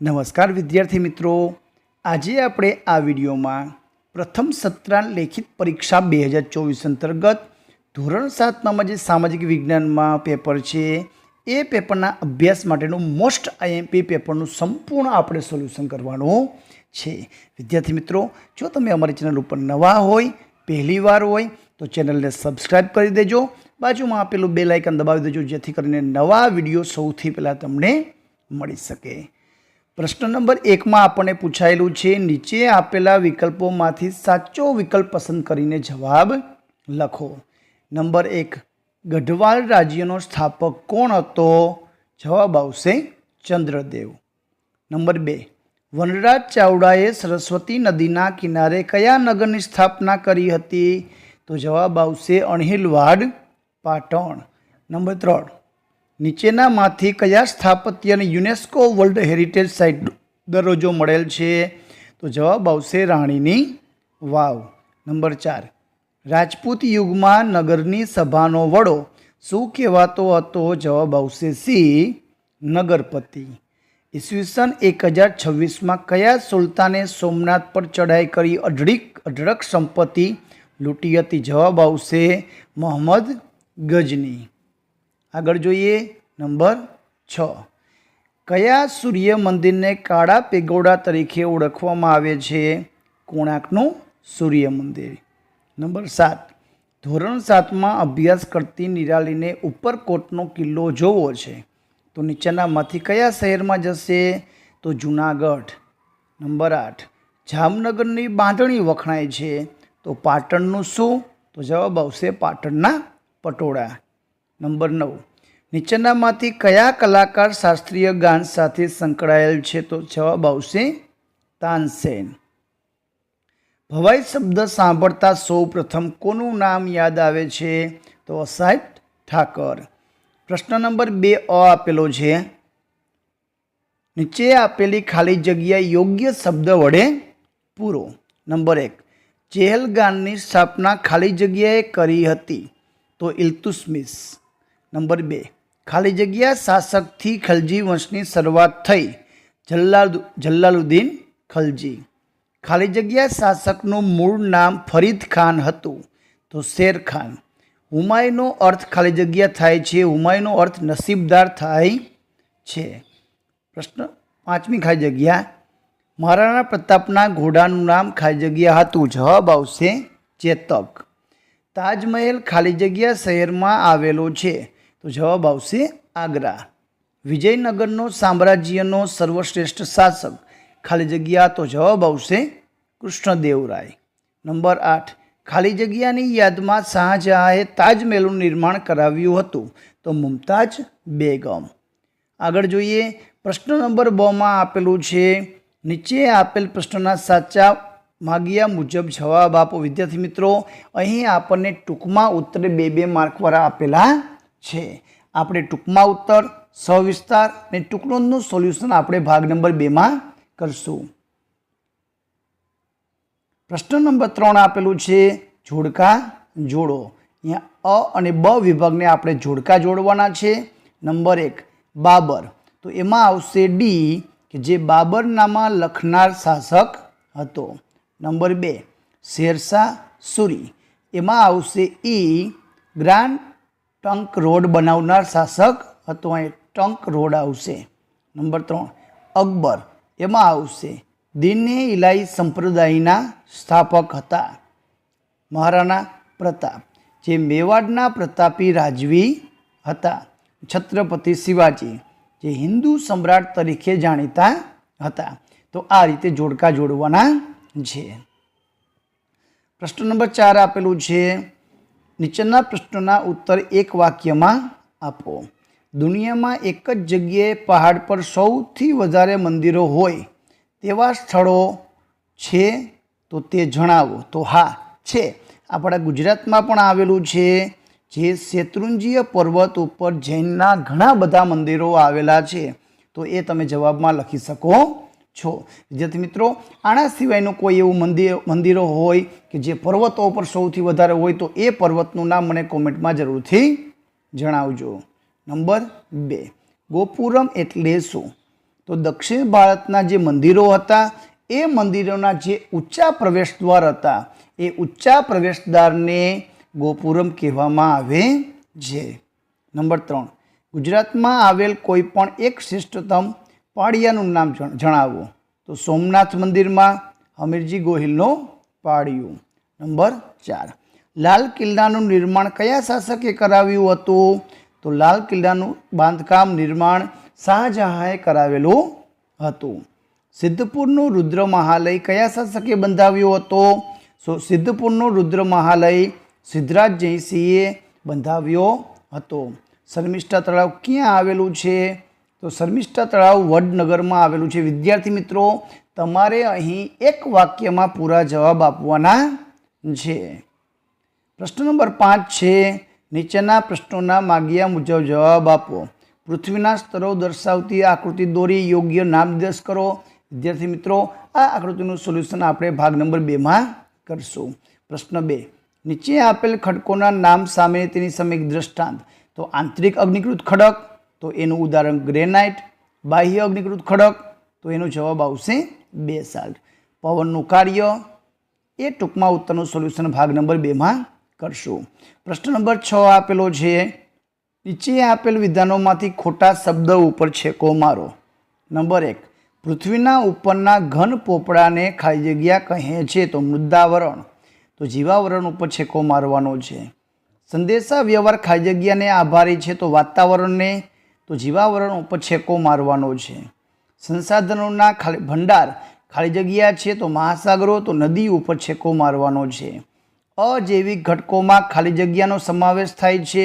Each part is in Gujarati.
નમસ્કાર વિદ્યાર્થી મિત્રો. આજે આપણે આ વિડીયોમાં પ્રથમ સત્રાંત લેખિત પરીક્ષા બે હજાર ચોવીસ અંતર્ગત ધોરણ સાતમાં જે સામાજિક વિજ્ઞાનમાં પેપર છે, એ પેપરના અભ્યાસ માટેનું મોસ્ટ આઈએમપી પેપરનું સંપૂર્ણ આપણે સોલ્યુશન કરવાનું છે. વિદ્યાર્થી મિત્રો, જો તમે અમારી ચેનલ ઉપર નવા હોય પહેલીવાર હોય, તો ચેનલને સબસ્ક્રાઈબ કરી દેજો. બાજુમાં આપેલું બે લાઇકન દબાવી દેજો, જેથી કરીને નવા વીડિયો સૌથી પહેલાં તમને મળી શકે. પ્રશ્ન નંબર એકમાં આપણને પૂછાયેલું છે, નીચે આપેલા વિકલ્પોમાંથી સાચો વિકલ્પ પસંદ કરીને જવાબ લખો. નંબર એક, ગઢવાલ રાજ્યનો સ્થાપક કોણ હતો? જવાબ આવશે ચંદ્રદેવ. નંબર બે, વનરાજ ચાવડાએ સરસ્વતી નદીના કિનારે કયા નગરની સ્થાપના કરી હતી? તો જવાબ આવશે અણહિલવાડ, પાટણ. નંબર ત્રણ નીચેનામાંથી કયા સ્થાપત્યને યુનેસ્કો વર્લ્ડ હેરિટેજ સાઇટ દરરોજો મળેલ છે? તો જવાબ આવશે રાણીની વાવ. નંબર ચાર. રાજપૂત યુગમાં નગરની સભાનો વડો શું કહેવાતો હતો? જવાબ આવશે સી. નગરપતિ. ઈસવીસન એક હજાર છવ્વીસમાં કયા સુલતાને સોમનાથ પર ચઢાઈ કરી અઢળીક અઢળક સંપત્તિ લૂંટી હતી? જવાબ આવશે મોહમ્મદ ગજની આગળ જોઈએ, નંબર છ. કયા સૂર્ય મંદિરને કાળા પેગોડા તરીકે ઓળખવામાં આવે છે? કોણાકનું સૂર્ય મંદિર. નંબર સાત. ધોરણ સાતમાં અભ્યાસ કરતી નિરાલીને ઉપરકોટનો કિલ્લો જોવો છે. તો નીચેનામાંથી કયા શહેરમાં જશે? તો જૂનાગઢ. નંબર આઠ. જામનગરની બાંધણી વખણાય છે. તો પાટણનું શું? તો જવાબ આવશે પાટણના પટોળા. નંબર નવ. નીચેનામાંથી કયા કલાકાર શાસ્ત્રીય ગાન સાથે સંકળાયેલ છે? તો જવાબ આવશે તાનસેન. ભવાઈ શબ્દ સાંભળતા સૌ પ્રથમ કોનું નામ યાદ આવે છે? તો અસાહેબ ઠાકર. પ્રશ્ન નંબર બે અ આપેલો છે. નીચે આપેલી ખાલી જગ્યા યોગ્ય શબ્દ વડે પૂરો. નંબર એક. ચેહલગાનની સ્થાપના ખાલી જગ્યાએ કરી હતી. તો ઇલ્તુસ્મિસ. નંબર બે. ખાલી જગ્યા શાસકથી ખલજી વંશની શરૂઆત થઈ. જલ્લાલ જલ્લાલુદ્દીન ખલજી. ખાલી જગ્યા શાસકનું મૂળ નામ ફરીદ ખાન હતું. તો શેર ખાન. હુમાયુનો અર્થ ખાલી જગ્યા થાય છે. હુમાયુનો અર્થ નસીબદાર થાય છે. પ્રશ્ન પાંચમી, ખાલી જગ્યા. મહારાણા પ્રતાપના ઘોડાનું નામ ખાલી જગ્યા હતું. જવાબ આવશે ચેતક. તાજમહેલ ખાલી જગ્યા શહેરમાં આવેલો છે. તો જવાબ આવશે આગ્રા. વિજયનગરનો સામ્રાજ્યનો સર્વશ્રેષ્ઠ શાસક. ખાલી જગ્યા તો જવાબ આવશે કૃષ્ણદેવરાય. નંબર આઠ. ખાલી જગ્યાની યાદમાં શાહજહાંએ તાજમહેલનું નિર્માણ કરાવ્યું હતું. તો મુમતાજ બેગમ. આગળ જોઈએ, પ્રશ્ન નંબર બમાં આપેલું છે, નીચે આપેલ પ્રશ્નના સાચા માગ્યા મુજબ જવાબ આપો. વિદ્યાર્થી મિત્રો, અહીં આપણને ટૂંકમાં ઉત્તરે બે બે માર્કવાળા આપેલા છે. આપણે ટૂંકમાં ઉત્તર, સવિસ્તાર અને ટૂંકનોંધનું સોલ્યુશન આપણે ભાગ નંબર બેમાં કરશું. પ્રશ્ન નંબર ત્રણ આપેલું છે, જોડકા, જોડો. અહીંયા અ અને બ વિભાગને આપણે જોડકા જોડવાના છે. નંબર એક, બાબર. તો એમાં આવશે ડી, કે જે બાબરનામાં લખનાર શાસક હતો. નંબર બે, શેરશાહ સુરી. એમાં આવશે ઈ ગ્રાન્ડ ટંક રોડ બનાવનાર શાસક હતો. અહીં ટંક રોડ આવશે. નંબર ત્રણ, અકબર. એમાં આવશે. દિને ઇલાઈ સંપ્રદાયના સ્થાપક હતા. મહારાણા પ્રતાપ, જે મેવાડના પ્રતાપી રાજવી હતા. છત્રપતિ શિવાજી, જે હિન્દુ સમ્રાટ તરીકે જાણીતા હતા. તો આ રીતે જોડકા જોડવાના છે. પ્રશ્ન નંબર ચાર આપેલું છે નીચેના પ્રશ્નોના ઉત્તર એક વાક્યમાં આપો. દુનિયામાં એક જ જગ્યાએ પહાડ પર સૌથી વધારે મંદિરો હોય તેવા સ્થળો છે તો તે જણાવો. તો હા, છે. આપણા ગુજરાતમાં પણ આવેલું છે જે શેત્રુંજીય પર્વત ઉપર જૈનના ઘણા બધા મંદિરો આવેલા છે. તો એ તમે જવાબમાં લખી શકો છો. વિદ્યાર્થી મિત્રો, આના સિવાયનું કોઈ એવું મંદિર, મંદિરો હોય કે જે પર્વતો ઉપર સૌથી વધારે હોય તો એ પર્વતનું નામ મને કોમેન્ટમાં જરૂરથી જણાવજો. નંબર બે, ગોપુરમ એટલે શું? તો દક્ષિણ ભારતના જે મંદિરો હતા, એ મંદિરોના જે ઊંચા પ્રવેશદ્વાર હતા, એ ઊંચા પ્રવેશદ્વારને ગોપુરમ કહેવામાં આવે છે. નંબર ત્રણ, ગુજરાતમાં આવેલ કોઈ પણ એક શ્રેષ્ઠતમ પાડિયાનું નામ જણાવો. તો સોમનાથ મંદિરમાં હમીરજી ગોહિલનો પાડિયું નંબર ચાર. લાલ કિલ્લાનું નિર્માણ કયા શાસકે કરાવ્યું હતું? તો લાલ કિલ્લાનું બાંધકામ નિર્માણ શાહજહાંએ કરાવેલું હતું. સિદ્ધપુરનું રુદ્ર મહાલય કયા શાસકે બંધાવ્યો હતો? સો સિદ્ધપુરનું રુદ્ર મહાલય સિદ્ધરાજ જયસિંહે બંધાવ્યો હતો. શર્મિષ્ઠા તળાવ ક્યાં આવેલું છે? તો શર્મિષ્ઠા તળાવ વડનગરમાં આવેલું છે. વિદ્યાર્થી મિત્રો, તમારે અહીં એક વાક્યમાં પૂરા જવાબ આપવાના છે. પ્રશ્ન નંબર પાંચ છે, નીચેના પ્રશ્નોના માગ્યા મુજબ જવાબ આપો. પૃથ્વીના સ્તરો દર્શાવતી આકૃતિ દોરી, યોગ્ય નામદેશ કરો. વિદ્યાર્થી મિત્રો, આ આકૃતિનું સોલ્યુશન આપણે ભાગ નંબર બેમાં કરશું. પ્રશ્ન બે, નીચે આપેલ ખડકોના નામ સામે તેની સામે એક દ્રષ્ટાંત. તો આંતરિક અગ્નિકૃત ખડક તો એનું ઉદાહરણ ગ્રેનાઇટ, બાહ્ય અગ્નિકૃત ખડક, તો એનો જવાબ આવશે બેસાલ્ટ પવનનું કાર્ય એ ટૂંકમાં ઉત્તરનું સોલ્યુશન ભાગ નંબર બેમાં કરશું. પ્રશ્ન નંબર છ આપેલો છે, નીચે આપેલ વિધાનોમાંથી ખોટા શબ્દ ઉપર છેકો મારો. નંબર એક, પૃથ્વીના ઉપરના ઘન પોપડાને ખાલી જગ્યા કહે છે તો મૃદાવરણ. તો જીવાવરણ ઉપર છેકો મારવાનો છે. સંદેશા વ્યવહાર ખાલી જગ્યાને આભારી છે તો વાતાવરણને તો જીવાવરણ ઉપર છેકો મારવાનો છે. સંસાધનોના ખાલી ભંડાર ખાલી જગ્યા છે તો મહાસાગરો તો નદી ઉપર છેકો મારવાનો છે. અજૈવિક ઘટકોમાં ખાલી જગ્યાનો સમાવેશ થાય છે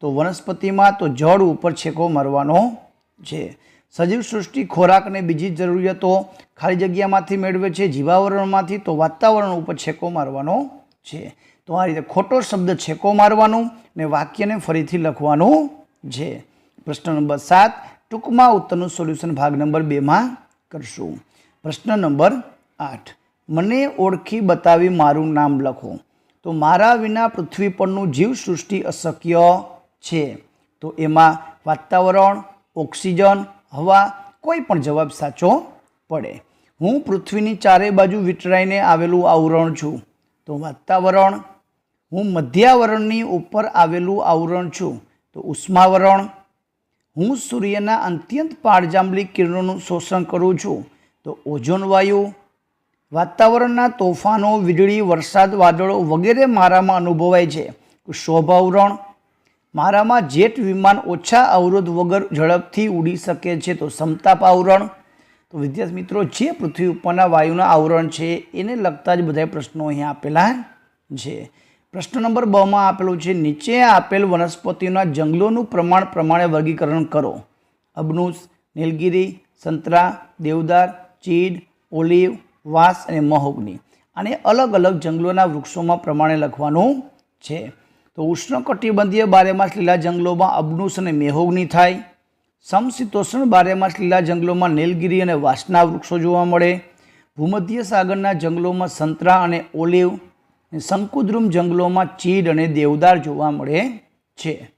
તો વનસ્પતિમાં તો જળ ઉપર છેકો મારવાનો છે. સજીવ સૃષ્ટિ ખોરાક અને બીજી જરૂરિયાતો ખાલી જગ્યામાંથી મેળવે છે, જીવાવરણમાંથી તો વાતાવરણ ઉપર છેકો મારવાનો છે. તો આ રીતે ખોટો શબ્દ છેકો મારવાનું ને વાક્યને ફરીથી લખવાનું છે. પ્રશ્ન નંબર સાત, ટૂંકમાં ઉત્તરનું સોલ્યુશન ભાગ નંબર બેમાં કરશું. પ્રશ્ન નંબર આઠ, મને ઓળખી બતાવી મારું નામ લખો. તો મારા વિના પૃથ્વી પરનું જીવ સૃષ્ટિ અશક્ય છે. તો એમાં વાતાવરણ, ઓક્સિજન, હવા કોઈ પણ જવાબ સાચો પડે. હું પૃથ્વીની ચારે બાજુ વિટરાઈને આવેલું આવરણ છું. તો વાતાવરણ, હું મધ્યાવરણની ઉપર આવેલું આવરણ છું. તો ઉષ્માવરણ હું સૂર્યના અત્યંત પાળજાંબલી કિરણોનું શોષણ કરું છું. તો ઓઝોન વાયુ, વાતાવરણના તોફાનો, વીજળી, વરસાદ, વાદળો વગેરે મારામાં અનુભવાય છે. શોભાવરણ મારામાં જેટ વિમાન ઓછા અવરોધ વગર ઝડપથી ઉડી શકે છે. તો સમતાપ આવરણ, તો વિદ્યાર્થી મિત્રો, જે પૃથ્વી ઉપરના વાયુના આવરણ છે, એને લગતા જ બધા પ્રશ્નો અહીંયા આપેલા છે. પ્રશ્ન નંબર બમાં આપેલું છે, નીચે આપેલ વનસ્પતિઓના જંગલોનું પ્રમાણ પ્રમાણે વર્ગીકરણ કરો. અબનુસ, નીલગિરી, સંતરા, દેવદાર, ચીડ, ઓલિવ, વાંસ અને મહોગની આને અલગ અલગ જંગલોના વૃક્ષોમાં પ્રમાણે લખવાનું છે. તો ઉષ્ણકટિબંધીય બારેમાસ લીલા જંગલોમાં અબનુસ અને મેહોગની થાય. સમશીતોષ્ણ બારેમાસ લીલા જંગલોમાં નીલગિરી અને વાંસના વૃક્ષો જોવા મળે. ભૂમધ્ય સાગરના જંગલોમાં સંતરા અને ઓલિવ અને શંકુદ્રુમ જંગલોમાં ચીડ અને દેવદાર જોવા મળે છે.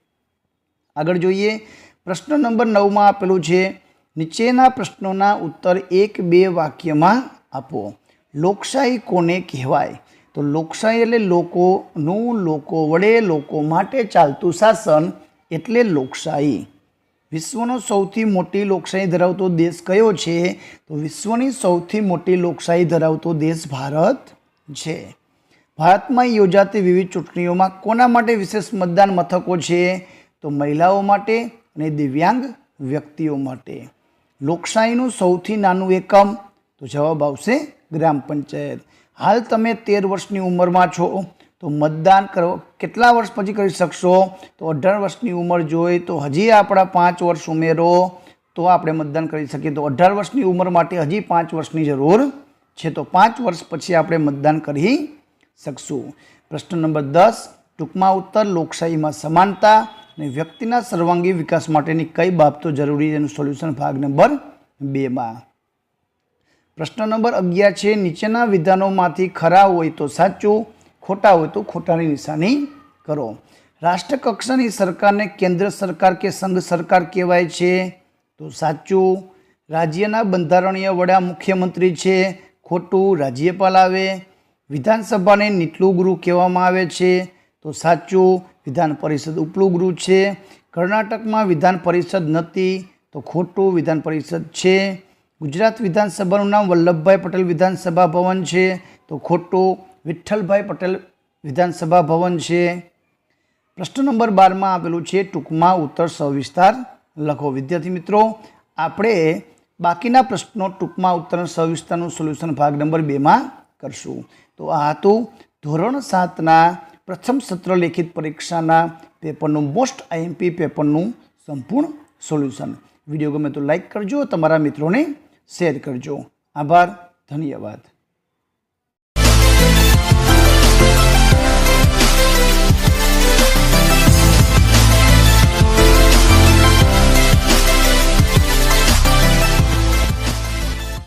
આગળ જોઈએ, પ્રશ્ન નંબર નવમાં આપેલું છે, નીચેના પ્રશ્નોના ઉત્તર એક બે વાક્યમાં આપો. લોકશાહી કોને કહેવાય? તો લોકશાહી એટલે લોકોનું, લોકો વડે, લોકો માટે ચાલતું શાસન એટલે લોકશાહી. વિશ્વનો સૌથી મોટી લોકશાહી ધરાવતો દેશ કયો છે? તો વિશ્વની સૌથી મોટી લોકશાહી ધરાવતો દેશ ભારત છે. ભારતમાં યોજાતી વિવિધ ચૂંટણીઓમાં કોના માટે વિશેષ મતદાન મથકો છે? તો મહિલાઓ માટે અને દિવ્યાંગ વ્યક્તિઓ માટે. લોકશાહીનું સૌથી નાનું એકમ, તો જવાબ આવશે ગ્રામ પંચાયત. હાલ તમે તેર વર્ષની ઉંમરમાં છો, તો મતદાન કરો. કેટલા વર્ષ પછી કરી શકશો? તો અઢાર વર્ષની ઉંમર જોઈ, તો હજી આપણા પાંચ વર્ષ ઉમેરો. તો આપણે મતદાન કરી શકીએ. તો અઢાર વર્ષની ઉંમર માટે હજી પાંચ વર્ષની જરૂર છે. તો પાંચ વર્ષ પછી આપણે મતદાન કરી શકશું. પ્રશ્ન નંબર દસ, ટૂંકમાં ઉત્તર, લોકશાહીમાં સમાનતા અને વ્યક્તિના સર્વાંગી વિકાસ માટેની કઈ બાબતો જરૂરી એનું સોલ્યુશન ભાગ નંબર બેમાં. પ્રશ્ન નંબર અગિયાર છે, નીચેના વિધાનોમાંથી ખરા હોય તો સાચું, ખોટા હોય તો ખોટાની નિશાની કરો. રાષ્ટ્રકક્ષાની સરકારને કેન્દ્ર સરકાર કે સંઘ સરકાર કહેવાય છે તો સાચું. રાજ્યના બંધારણીય વડા મુખ્યમંત્રી છે, ખોટું રાજ્યપાલ આવે. વિધાનસભાને નીચલું ગૃહ કહેવામાં આવે છે. તો સાચું, વિધાન પરિષદ ઉપલું ગૃહ છે. કર્ણાટકમાં વિધાન પરિષદ નથી, તો ખોટું વિધાન પરિષદ છે. ગુજરાત વિધાનસભાનું નામ વલ્લભભાઈ પટેલ વિધાનસભા ભવન છે. તો ખોટું, વિઠ્ઠલભાઈ પટેલ વિધાનસભા ભવન છે. પ્રશ્ન નંબર બારમાં આપેલું છે, ટૂંકમાં ઉત્તર સવિસ્તાર લખો. વિદ્યાર્થી મિત્રો, આપણે બાકીના પ્રશ્નો ટૂંકમાં ઉત્તર સવિસ્તારનું સોલ્યુશન ભાગ નંબર બેમાં કરશું. તો આ હતું ધોરણ સાતના પ્રથમ સત્ર લેખિત પરીક્ષાના પેપરનું મોસ્ટ આઈએમપી પેપરનું સંપૂર્ણ સોલ્યુશન. વીડિયો ગમે તો લાઇક કરજો, તમારા મિત્રોને શેર કરજો. આભાર, ધન્યવાદ.